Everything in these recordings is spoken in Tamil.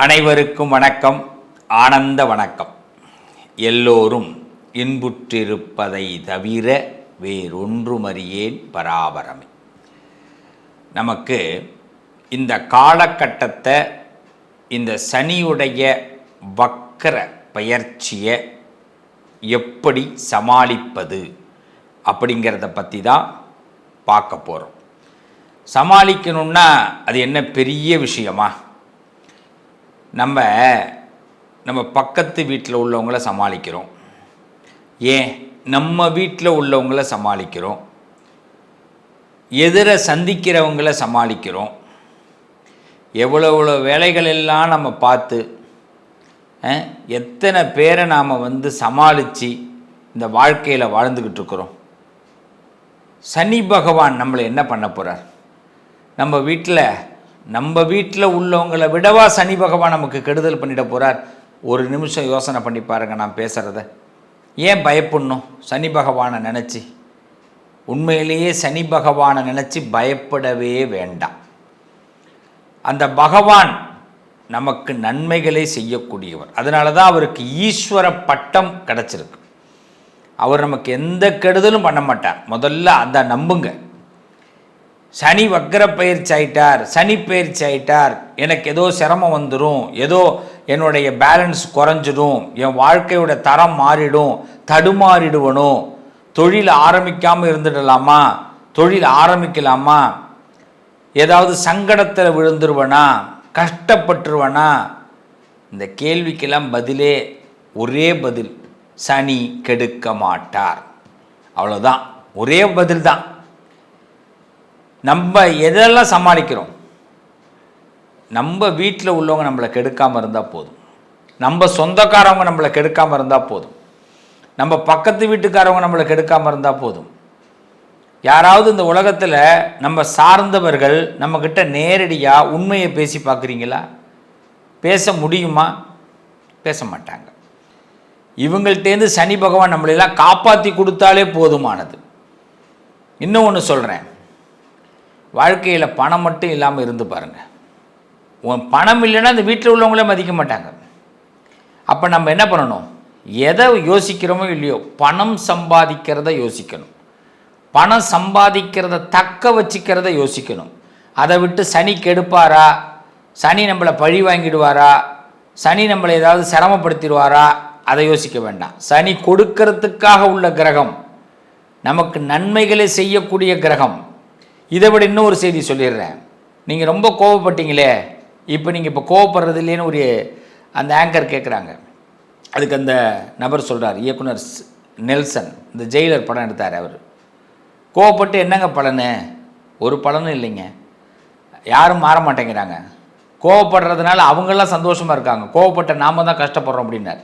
அனைவருக்கும் வணக்கம். ஆனந்த வணக்கம். எல்லோரும் இன்புற்றிருப்பதை தவிர வேறொன்றுமறியேன் பராபரமே. நமக்கு இந்த காலகட்டத்தை இந்த சனியுடைய வக்கர பயிற்சியை எப்படி சமாளிப்பது அப்படிங்கிறத பற்றி தான் பார்க்க போகிறோம் சமாளிக்கணும்னா அது என்ன பெரிய விஷயமா? நம்ம நம்ம பக்கத்து வீட்டில் உள்ளவங்கள சமாளிக்கிறோம். ஏன்? நம்ம வீட்டில் உள்ளவங்கள சமாளிக்கிறோம். எதிரை சந்திக்கிறவங்கள சமாளிக்கிறோம். எவ்வளோ எவ்வளோ வேலைகள் எல்லாம் நம்ம பார்த்து எத்தனை பேரை நாம் வந்து சமாளித்து இந்த வாழ்க்கையில் வாழ்ந்துக்கிட்டு இருக்கிறோம். சனி பகவான் நம்மளை என்ன பண்ண போகிறார் நம்ம வீட்டில் நம்ம வீட்டில் உள்ளவங்களை விடவா சனி பகவான் நமக்கு கெடுதல் பண்ணிட போகிறார் ஒரு நிமிஷம் யோசனை பண்ணி பாருங்க நான் பேசுகிறத ஏன் பயப்படணும்? சனி பகவானை நினச்சி. உண்மையிலேயே சனி பகவானை நினச்சி பயப்படவே வேண்டாம். அந்த பகவான் நமக்கு நன்மைகளை செய்யக்கூடியவர். அதனால தான் அவருக்கு ஈஸ்வர பட்டம் கிடச்சிருக்கு. அவர் நமக்கு எந்த கெடுதலும் பண்ண மாட்டார். முதல்ல அதை நம்புங்க. சனி வக்கர பயிற்சி ஆயிட்டார் சனி பயிற்சி ஆயிட்டார். எனக்கு ஏதோ சிரமம் வந்துடும் ஏதோ என்னுடைய பேலன்ஸ் குறைஞ்சிடும் என் வாழ்க்கையோட தரம் மாறிடும் தடுமாறிடுவனும் தொழில் ஆரம்பிக்காமல் இருந்துடலாமா? தொழில் ஆரம்பிக்கலாமா? ஏதாவது சங்கடத்தில் விழுந்துருவனா? கஷ்டப்பட்டுருவனா? இந்த கேள்விக்கெல்லாம் பதிலே ஒரே பதில் சனி கெடுக்க மாட்டார். அவ்வளோதான் ஒரே பதில் தான் நம்ம எதெல்லாம் சமாளிக்கிறோம்? நம்ம வீட்டில் உள்ளவங்க நம்மளை கெடுக்காமல் இருந்தால் போதும். நம்ம சொந்தக்காரவங்க நம்மளை கெடுக்காமல் இருந்தால் போதும். நம்ம பக்கத்து வீட்டுக்காரவங்க நம்மளை கெடுக்காமல் இருந்தால் போதும். யாராவது இந்த உலகத்தில் நம்ம சார்ந்தவர்கள் நம்மக்கிட்ட நேரடியாக உண்மையை பேசி பார்க்குறீங்களா? பேச முடியுமா? பேச மாட்டாங்க. இவங்கள்ட்டேருந்து சனி பகவான் நம்மளெல்லாம் காப்பாற்றி கொடுத்தாலே போதுமானது. இன்னும் ஒன்று சொல்கிறேன் வாழ்க்கையில் பணம் மட்டும் இல்லாமல் இருந்து பாருங்கள் உன் பணம் இல்லைன்னா அந்த வீட்டில் உள்ளவங்களே மதிக்க மாட்டாங்க. அப்போ நம்ம என்ன பண்ணணும்? எதை யோசிக்கிறோமோ இல்லையோ பணம் சம்பாதிக்கிறத யோசிக்கணும். பணம் சம்பாதிக்கிறத தக்க வச்சுக்கிறத யோசிக்கணும். அதை விட்டு சனி கெடுப்பாரா? சனி நம்மளை பழி வாங்கிடுவாரா? சனி நம்மளை ஏதாவது சிரமப்படுத்திடுவாரா? அதை யோசிக்க வேண்டாம். சனி கொடுக்கறதுக்காக உள்ள கிரகம் நமக்கு நன்மைகளை செய்யக்கூடிய கிரகம் இதை விட இன்னொரு செய்தி சொல்லிடுறேன். நீங்கள் ரொம்ப கோவப்பட்டீங்களே இப்போ நீங்கள் இப்போ கோவப்படுறது இல்லைன்னு ஒரு அந்த ஆங்கர் கேட்குறாங்க அதுக்கு அந்த நபர் சொல்கிறார் இயக்குனர் நெல்சன் இந்த ஜெயிலர் படம் எடுத்தார் அவர். கோவப்பட்டு என்னங்க பலனு? ஒரு பலனும் இல்லைங்க. யாரும் மாற மாட்டேங்கிறாங்க. கோவப்படுறதுனால அவங்களாம் சந்தோஷமாக இருக்காங்க. கோவப்பட்ட நாம தான் கஷ்டப்படுறோம் அப்படின்னார்.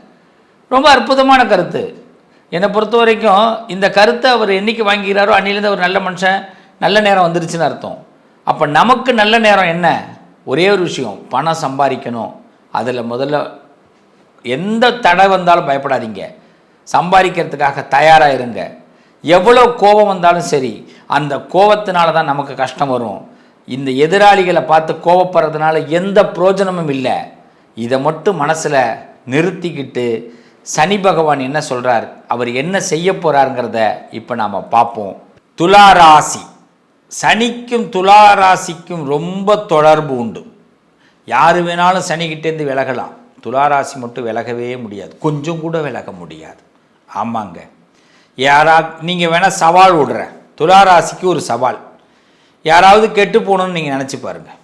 ரொம்ப அற்புதமான கருத்து. என்னை பொறுத்த வரைக்கும் இந்த கருத்தை அவர் என்னைக்கு வாங்கிக்கிறாரோ அன்னிலேருந்து அவர் நல்ல மனுஷன். நல்ல நேரம் வந்துருச்சுன்னு அர்த்தம். அப்போ நமக்கு நல்ல நேரம் என்ன? ஒரே ஒரு விஷயம் பணம் சம்பாதிக்கணும். அதில் முதல்ல எந்த தடை வந்தாலும் பயப்படாதீங்க. சம்பாதிக்கிறதுக்காக தயாராக இருங்க. எவ்வளோ கோபம் வந்தாலும் சரி அந்த கோபத்தினால தான் நமக்கு கஷ்டம் வரும். இந்த எதிராளிகளை பார்த்து கோபப்படுறதுனால எந்த பிரயோஜனமும் இல்லை. இதை மட்டும் மனசில் நிறுத்திக்கிட்டு சனி பகவான் என்ன சொல்கிறார் அவர் என்ன செய்ய போகிறாருங்கிறத இப்போ நாம் பார்ப்போம். துளாராசி சனிக்கும் துலா ராசிக்கும் ரொம்ப தொடர்பு உண்டு. யார் வேணாலும் சனிக்கிட்டேருந்து விலகலாம். துளாராசி மட்டும் விலகவே முடியாது. கொஞ்சம் கூட விலக முடியாது. ஆமாங்க. யாரா நீங்கள் வேணால் சவால் விடுறேன் துளாராசிக்கு ஒரு சவால். யாராவது கெட்டு போகணும்னு நீங்கள் நினச்சி பாருங்கள்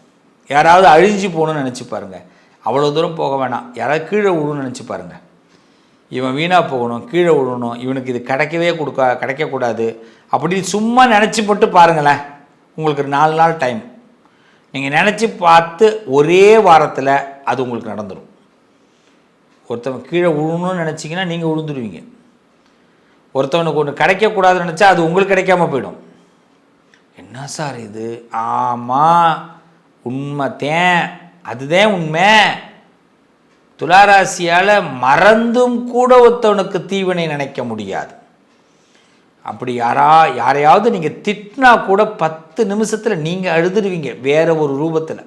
யாராவது அழிஞ்சு போகணும்னு நினச்சி பாருங்கள் அவ்வளோ தூரம் போக வேணாம். யாராவது கீழே விடணும்னு நினச்சி பாருங்கள் இவன் வீணாக போகணும் கீழே விடணும் இவனுக்கு இது கிடைக்கவே கொடுக்க கிடைக்கக்கூடாது. அப்படின்னு சும்மா நினச்சி மட்டும் பாருங்களேன். உங்களுக்கு நாலு நாள் டைம் நீங்கள் நினச்சி பார்த்து ஒரே வாரத்தில் அது உங்களுக்கு நடந்துடும் ஒருத்தவன் கீழே விழுணும்னு நினச்சிங்கன்னா நீங்கள் விழுந்துடுவீங்க ஒருத்தவனுக்கு ஒன்று கிடைக்கக்கூடாதுன்னு நினச்சா அது உங்களுக்கு கிடைக்காம போயிடும். என்ன சார் இது? ஆமாம் உண்மை தேன். அதுதான் உண்மை. துளாராசியால் மறந்தும் கூட ஒருத்தவனுக்கு தீவினை நினைக்க முடியாது. அப்படி யாரா யாரையாவது நீங்கள் திட்டினா கூட பத்து நிமிஷத்தில் நீங்கள் அழுதுடுவீங்க வேறு ஒரு ரூபத்தில்.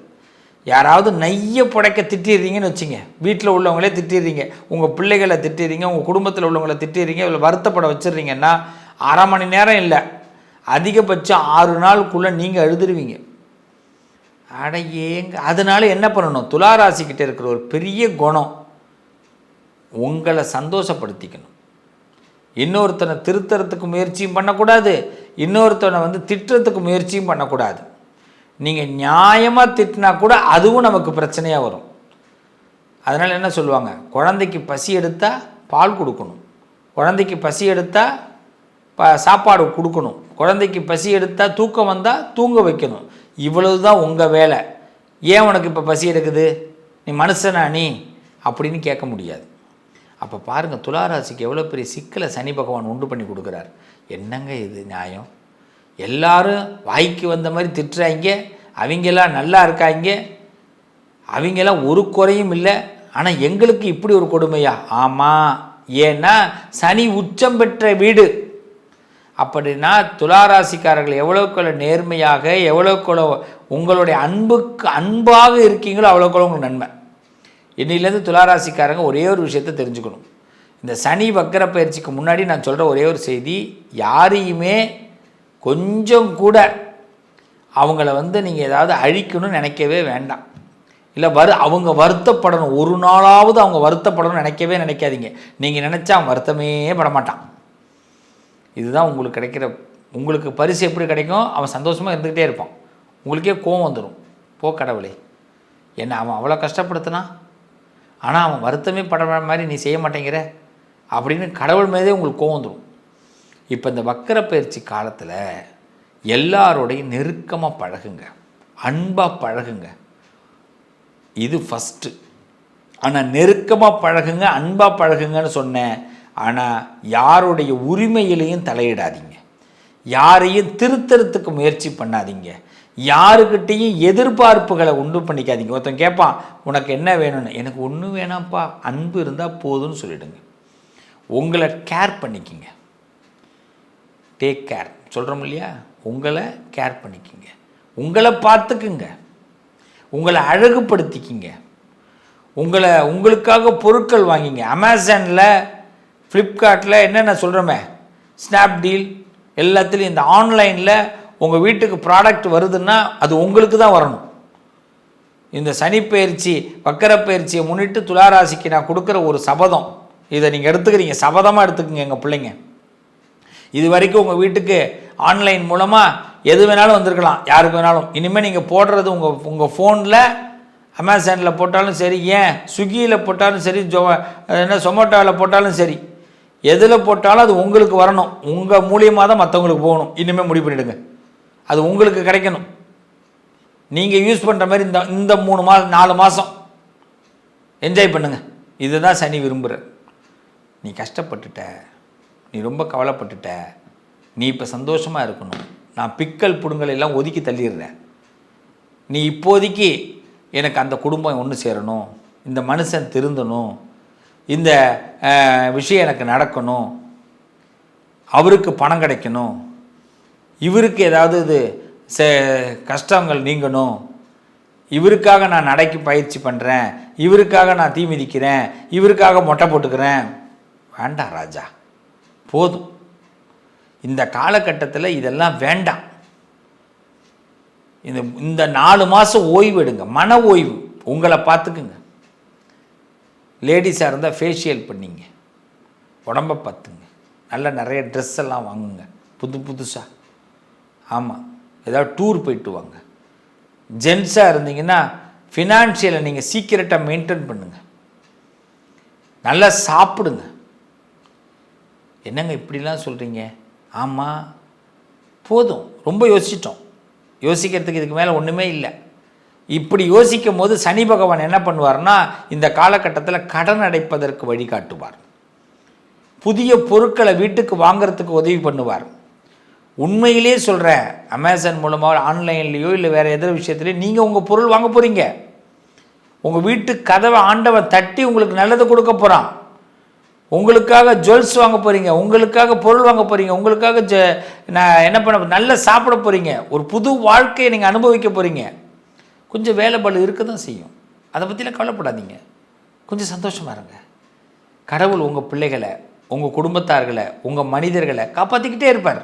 யாராவது நைய புடைக்க திட்டிடுறீங்கன்னு வச்சுங்க. வீட்டில் உள்ளவங்களே திட்டிடுறீங்க உங்கள் பிள்ளைகளை திட்டிடுறீங்க உங்கள் குடும்பத்தில் உள்ளவங்களை திட்டிடுறீங்க இவ்வளோ வருத்தப்பட வச்சிடுறீங்கன்னா அரை மணி நேரம் இல்லை. அதிகபட்சம் ஆறு நாளுக்குள்ளே நீங்கள் எழுதுருவீங்க அட ஏங்க அதனால என்ன பண்ணணும்? துளாராசிக்கிட்ட இருக்கிற ஒரு பெரிய குணம் உங்களை சந்தோஷப்படுத்திக்கணும். இன்னொருத்தனை திருத்தறதுக்கு முயற்சியும் பண்ணக்கூடாது. இன்னொருத்தனை வந்து திட்டுறதுக்கு முயற்சியும் பண்ணக்கூடாது. நீங்கள் நியாயமாக திட்டினா கூட அதுவும் நமக்கு பிரச்சனையாக வரும். அதனால் என்ன சொல்லுவாங்க? குழந்தைக்கு பசி எடுத்தால் பால் கொடுக்கணும். குழந்தைக்கு பசி எடுத்தால் ப சாப்பாடு கொடுக்கணும். குழந்தைக்கு பசி எடுத்தால் தூக்கம் வந்தால் தூங்க வைக்கணும். இவ்வளவு தான் உங்கள் வேலை. ஏன் உனக்கு இப்போ பசி எடுக்குது? நீ மனுஷனா நீ? அப்படின்னு கேட்க முடியாது. அப்போ பாருங்கள் துளாராசிக்கு எவ்வளோ பெரிய சிக்கலை சனி பகவான் உண்டு பண்ணி கொடுக்குறார். என்னங்க இது நியாயம்? எல்லாரும் வாய்க்கு வந்த மாதிரி திட்டுறாங்க அவங்கெல்லாம் நல்லா இருக்காங்க அவங்கெல்லாம் ஒரு குறையும் இல்லை ஆனால் எங்களுக்கு இப்படி ஒரு கொடுமையா? ஆமாம் ஏன்னா சனி உச்சம் பெற்ற வீடு. அப்படின்னா துளாராசிக்காரர்கள் எவ்வளோக்குள்ள நேர்மையாக எவ்வளோக்குள்ள உங்களுடைய அன்புக்கு அன்பாக இருக்கீங்களோ அவ்வளோக்குள்ள உங்களுக்கு நன்மை. இன்னிலேருந்து துளாராசிக்காரங்க ஒரே ஒரு விஷயத்தை தெரிஞ்சுக்கணும். இந்த சனி வக்கர பயிற்சிக்கு முன்னாடி நான் சொல்கிற ஒரே ஒரு செய்தி யாரையுமே கொஞ்சம் கூட அவங்கள வந்து நீங்கள் ஏதாவது அழிக்கணும்னு நினைக்கவே வேண்டாம். இல்லை வரு அவங்க வருத்தப்படணும். ஒரு நாளாவது அவங்க வருத்தப்படணும்னு நினைக்கவே நினைக்காதீங்க. நீங்கள் நினச்சா அவன் வருத்தமே படமாட்டான். இதுதான் உங்களுக்கு கிடைக்கிற உங்களுக்கு பரிசு எப்படி கிடைக்கும்? அவன் சந்தோஷமாக இருந்துக்கிட்டே இருப்பான். உங்களுக்கே கோவம் வந்துடும் போ கடவுளே. என்ன அவன் அவ்வளோ கஷ்டப்படுத்தினான் ஆனால் அவன் வருத்தமே படுற மாதிரி நீ செய்ய மாட்டேங்கிற? அப்படின்னு கடவுள் மீதே உங்களுக்கு கோவம் வந்துடும் இப்போ இந்த வக்கர பயிற்சி காலத்தில் எல்லாரோடையும் நெருக்கமாக பழகுங்க. அன்பாக பழகுங்க. இது ஃபஸ்ட்டு ஆனால் நெருக்கமாக பழகுங்க அன்பாக பழகுங்கன்னு சொன்னேன். ஆனால் யாருடைய உரிமையிலையும் தலையிடாதீங்க. யாரையும் திருத்தறத்துக்கு முயற்சி பண்ணாதீங்க. யாருக்கிட்டேயும் எதிர்பார்ப்புகளை உண்டு பண்ணிக்காதீங்க. ஒருத்தன் கேட்பான் உனக்கு என்ன வேணும்னு? எனக்கு ஒன்றும் வேணாம்ப்பா. அன்பு இருந்தால் போதும்னு சொல்லிடுங்க. உங்களை கேர் பண்ணிக்கிங்க. டேக் கேர் சொல்கிறோம் இல்லையா? உங்களை கேர் பண்ணிக்கிங்க. உங்களை பார்த்துக்குங்க. உங்களை அழகுபடுத்திக்கிங்க. உங்களை உங்களுக்காக பொருட்கள் வாங்கிங்க. அமேசானில் ஃப்ளிப்கார்ட்டில் என்னென்ன சொல்கிறோமே ஸ்னாப்டீல் எல்லாத்துலேயும் இந்த ஆன்லைனில் உங்கள் வீட்டுக்கு ப்ராடக்ட் வருதுன்னா அது உங்களுக்கு தான் வரணும். இந்த சனிப்பெயர்ச்சி வக்கரப்பெயர்ச்சியை முன்னிட்டு துளாராசிக்கு நான் கொடுக்குற ஒரு சபதம். இதை நீங்கள் எடுத்துக்கிறீங்க. சபதமாக எடுத்துக்கோங்க எங்கள் பிள்ளைங்க. இது வரைக்கும் உங்கள் வீட்டுக்கு ஆன்லைன் மூலமாக எது வேணாலும் வந்திருக்கலாம். யாருக்கு வேணாலும். இனிமேல் நீங்கள் போடுறது உங்கள் உங்கள் ஃபோனில் அமேசானில் போட்டாலும் சரி ஏன் ஸ்விக்கியில் போட்டாலும் சரி ஜொ என்ன சொமோட்டோவில் போட்டாலும் சரி எதில் போட்டாலும் அது உங்களுக்கு வரணும். உங்கள் மூலியமாக தான் மற்றவங்களுக்கு போகணும். இனிமேல் முடிவு பண்ணிவிடுங்க அது உங்களுக்கு கிடைக்கணும். நீங்கள் யூஸ் பண்ணுற மாதிரி இந்த இந்த மூணு மாதம் நாலு மாதம் என்ஜாய் பண்ணுங்க. இதுதான் சனி விரும்புகிற நீ கஷ்டப்பட்டுட்ட. நீ ரொம்ப கவலைப்பட்டுட்ட. நீ இப்போ சந்தோஷமாக இருக்கணும். நான் பிக்கல் புடுங்கல் எல்லாம் ஒதுக்கி தள்ளிடுறேன். நீ இப்போதைக்கு எனக்கு அந்த குடும்பம் ஒன்று சேரணும். இந்த மனுஷன் திருந்தணும். இந்த விஷயம் எனக்கு நடக்கணும். அவருக்கு பணம் கிடைக்கணும். இவருக்கு ஏதாவது இது சே- கஷ்டங்கள் நீங்கணும். இவருக்காக நான் நடைக்கு பயிற்சி பண்ணுறேன் இவருக்காக நான் தீ மிதிக்கிறேன். இவருக்காக மொட்டை போட்டுக்கிறேன். வேண்டாம் ராஜா. போதும். இந்த காலகட்டத்தில் இதெல்லாம் வேண்டாம். இந்த இந்த நாலு மாதம் ஓய்வு எடுங்க மன ஓய்வு. உங்களை பார்த்துக்குங்க. லேடிஸாக இருந்தால் ஃபேஷியல் பண்ணிங்க. உடம்ப பார்த்துங்க. நல்ல நிறைய ட்ரெஸ் எல்லாம் வாங்குங்க. புது புதுசாக ஆமாம் ஏதாவது டூர் போயிட்டு வாங்க. ஜென்ஸாக இருந்தீங்கன்னா ஃபினான்ஷியலை நீங்கள் சீக்கிரட்டாக மெயின்டைன் பண்ணுங்க. நல்லா சாப்பிடுங்க. என்னங்க இப்படிலாம் சொல்கிறீங்க ஆமாம் போதும். ரொம்ப யோசிச்சிட்டோம். யோசிக்கிறதுக்கு இதுக்கு மேலே ஒன்றுமே இல்லை. இப்படி யோசிக்கும் போது சனி பகவான் என்ன பண்ணுவார்னா இந்த காலகட்டத்தில் கடன் அடைப்பதற்கு வழிகாட்டுவார். புதிய பொருட்களை வீட்டுக்கு வாங்குறதுக்கு உதவி பண்ணுவார். உண்மையிலே சொல்கிறேன் அமேசான் மூலமாக ஆன்லைன்லேயோ இல்லை வேறு எதிர விஷயத்துலையோ நீங்கள் உங்கள் பொருள் வாங்க போகிறீங்க உங்கள் வீட்டு கதவை ஆண்டவன் தட்டி உங்களுக்கு நல்லதை கொடுக்க போகிறான் உங்களுக்காக ஜுவல்ஸ் வாங்க போகிறீங்க உங்களுக்காக பொருள் வாங்க போகிறீங்க உங்களுக்காக ஜ நான் என்ன பண்ண நல்லா சாப்பிட போகிறீங்க ஒரு புது வாழ்க்கையை நீங்கள் அனுபவிக்க போகிறீங்க கொஞ்சம் வேலை பளு இருக்க தான் செய்யும். அதை பற்றிலாம் கவலைப்படாதீங்க. கொஞ்சம் சந்தோஷமாக இருங்க. கடவுள் உங்கள் பிள்ளைகளை உங்கள் குடும்பத்தார்களை உங்கள் மனிதர்களை காப்பாற்றிக்கிட்டே இருப்பார்.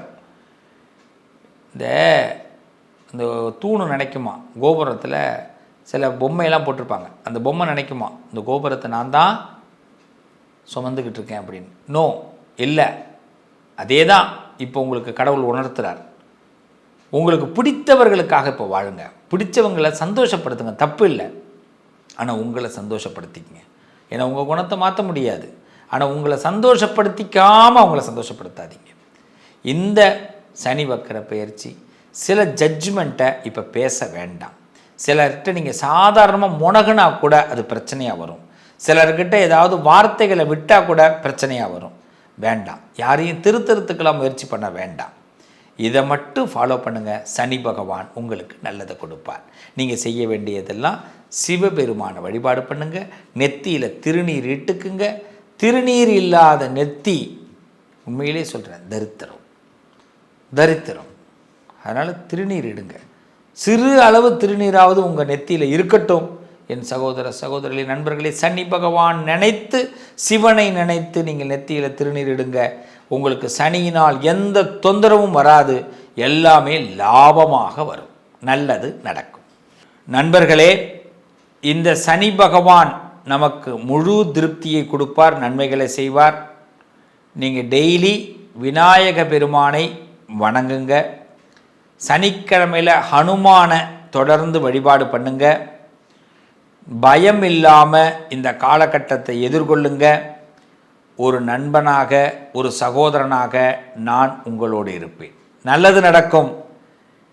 இந்த இந்த தூணு நினைக்குமா? கோபுரத்தில் சில பொம்மையெல்லாம் போட்டிருப்பாங்க. அந்த பொம்மை நினைக்குமா? இந்த கோபுரத்தை நான் தான் சுமந்துக்கிட்டு இருக்கேன் அப்படின்னு. நோ இல்லை. அதே தான் இப்போ உங்களுக்கு கடவுள் உணர்த்துறார். உங்களுக்கு பிடித்தவர்களுக்காக இப்போ வாழுங்க. பிடிச்சவங்களை சந்தோஷப்படுத்துங்க. தப்பு இல்லை. ஆனால் உங்களை சந்தோஷப்படுத்திக்கங்க. ஏன்னா உங்கள் குணத்தை மாற்ற முடியாது. ஆனால் உங்களை சந்தோஷப்படுத்திக்காமல் அவங்கள சந்தோஷப்படுத்தாதீங்க. இந்த சனி வக்கர பயிற்சி. சில ஜட்ஜ்மெண்ட்டை இப்போ பேச வேண்டாம். சிலர்கிட்ட நீங்கள் சாதாரணமாக முனகுனா கூட அது பிரச்சனையாக வரும். சிலர்கிட்ட ஏதாவது வார்த்தைகளை விட்டால் கூட பிரச்சனையாக வரும். வேண்டாம். யாரையும் திருத்தருத்துக்கெல்லாம் முயற்சி பண்ண வேண்டாம். இதை மட்டும் ஃபாலோ பண்ணுங்கள் சனி பகவான் உங்களுக்கு நல்லதை கொடுப்பார். நீங்கள் செய்ய வேண்டியதெல்லாம் சிவபெருமான வழிபாடு பண்ணுங்கள் நெத்தியில் திருநீர் இட்டுக்குங்க. திருநீர் இல்லாத நெத்தி உண்மையிலே சொல்கிறேன் தரித்திரம். தரித்திரம். அதனால் திருநீர் இடுங்க. சிறு அளவு திருநீராவது உங்கள் நெத்தியில் இருக்கட்டும். என் சகோதர சகோதரிகளே நண்பர்களே சனி பகவான் நினைத்து சிவனை நினைத்து நீங்கள் நெத்தியில் திருநீர் இடுங்க. உங்களுக்கு சனியினால் எந்த தொந்தரவும் வராது. எல்லாமே லாபமாக வரும். நல்லது நடக்கும். நண்பர்களே இந்த சனி பகவான் நமக்கு முழு திருப்தியை கொடுப்பார் நன்மைகளை செய்வார். நீங்கள் டெய்லி விநாயக பெருமானை வணங்குங்க. சனிக்கிழமையில் ஹனுமானை தொடர்ந்து வழிபாடு பண்ணுங்க. பயம் இல்லாமல் இந்த காலகட்டத்தை எதிர்கொள்ளுங்க. ஒரு நண்பனாக ஒரு சகோதரனாக நான் உங்களோடு இருப்பேன். நல்லது நடக்கும்.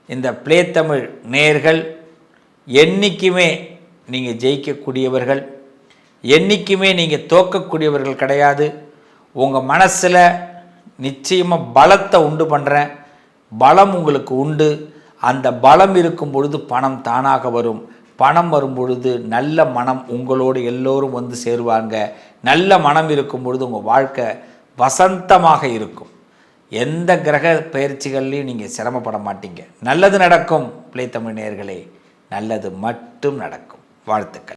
இந்த பிளே தமிழ் நேர்கள் என்றைக்குமே நீங்கள் ஜெயிக்கக்கூடியவர்கள் என்றைக்குமே நீங்கள் தோக்கக்கூடியவர்கள் கிடையாது. உங்கள் மனசில் நிச்சயமாக பலத்தை உண்டு பண்ணுறேன் பலம் உங்களுக்கு உண்டு. அந்த பலம் இருக்கும் பொழுது பணம் தானாக வரும். பணம் வரும் பொழுது நல்ல மனம் உங்களோடு எல்லோரும் வந்து சேருவாங்க. நல்ல மனம் இருக்கும் பொழுது உங்கள் வாழ்க்கை வசந்தமாக இருக்கும். எந்த கிரக பயிற்சிகள்லையும் நீங்கள் சிரமப்பட மாட்டீங்க. நல்லது நடக்கும் பிள்ளை தமிழ் நல்லது மட்டும் நடக்கும். வாழ்த்துக்கள்.